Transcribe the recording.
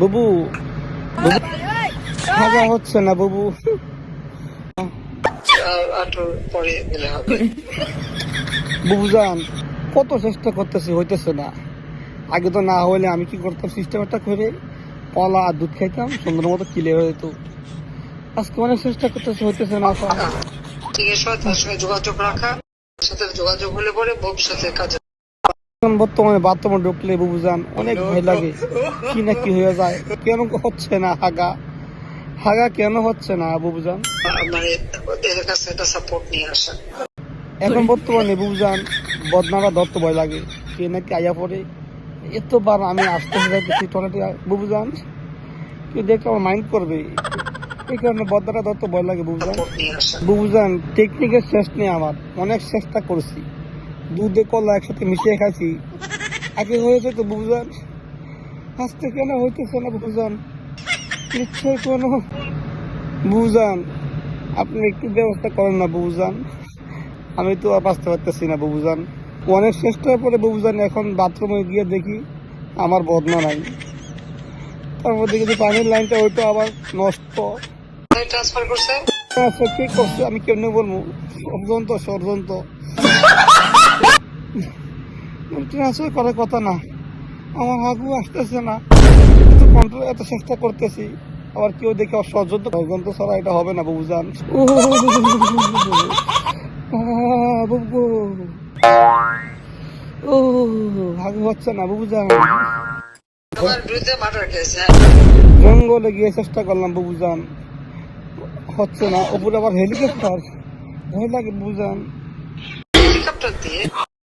বুবু খাওয়া হচ্ছে না বুবু। বুবু যান কত চেষ্টা করতেছি হইতেছে না। আগে তো না হলে আমি কি করতাম সিস্টেম একটা করে কলা আর দুধ খাইতাম সুন্দর মতো কিলে হয়ে যেত। আজকে অনেক চেষ্টা করতেছি হইতেছে না। তার সঙ্গে যোগাযোগ রাখা সাথে যোগাযোগ হলে পরে ভবিষ্যতে কাজে বর্তমানে বাথরুমে ঢুকলে বুবু যান অনেক ভয় লাগে। কি না কি হয়ে যায়? কেন হচ্ছে না হাগা? হাগা কেন হচ্ছে না বুবু যান আসা। এখন বর্তমানে বুঝান বদনাটা ধরতে ভয় লাগে। কে নাকি আয়া পড়ে। এতবার আমি আসতে যাইতেছি টয়লেটে বুঝান কেউ দেখে আমার মাইন্ড করবে। এই কারণে বদনাটা ধরতে ভয় লাগে আসা। বুঝান টেকনিকের শেষ নেই আমার। অনেক চেষ্টা করছি। দুধে কলা একসাথে মিশিয়ে খাইছি। আগে হয়েছে তো বুঝান আজকে কেন হইতেছে না বুঝান নিশ্চয় কোনো? বুঝান আপনি একটু ব্যবস্থা করেন না বুঝান আমি তো আর বাঁচতে পারতেছি না বুবুজান। অনেক চেষ্টার পরে বুবুজান এখন বাথরুমে গিয়ে দেখি আমার বদনা নাই। তারপর দেখি যে পানির লাইনটা ওইটা আবার নষ্ট। ট্রান্সফার করছে? আচ্ছা কে করছে আমি কেমনে বলব? ষড়যন্ত্র ষড়যন্ত্র ট্রান্সফার করার কথা না। আমার হাগু আসতেছে না। এত কন্ট্রোল এত চেষ্টা করতেছি। আবার কেউ দেখে ষড়যন্ত্র ষড়যন্ত্র ছাড়া এটা হবে না, বুবু ও, হাগু হচ্ছে না কেস জঙ্গলে গিয়ে চেষ্টা করলাম বুবুজান হচ্ছে না। ওপরে আবার হেলিকপ্টার ভয় লাগে হেলিকপ্টার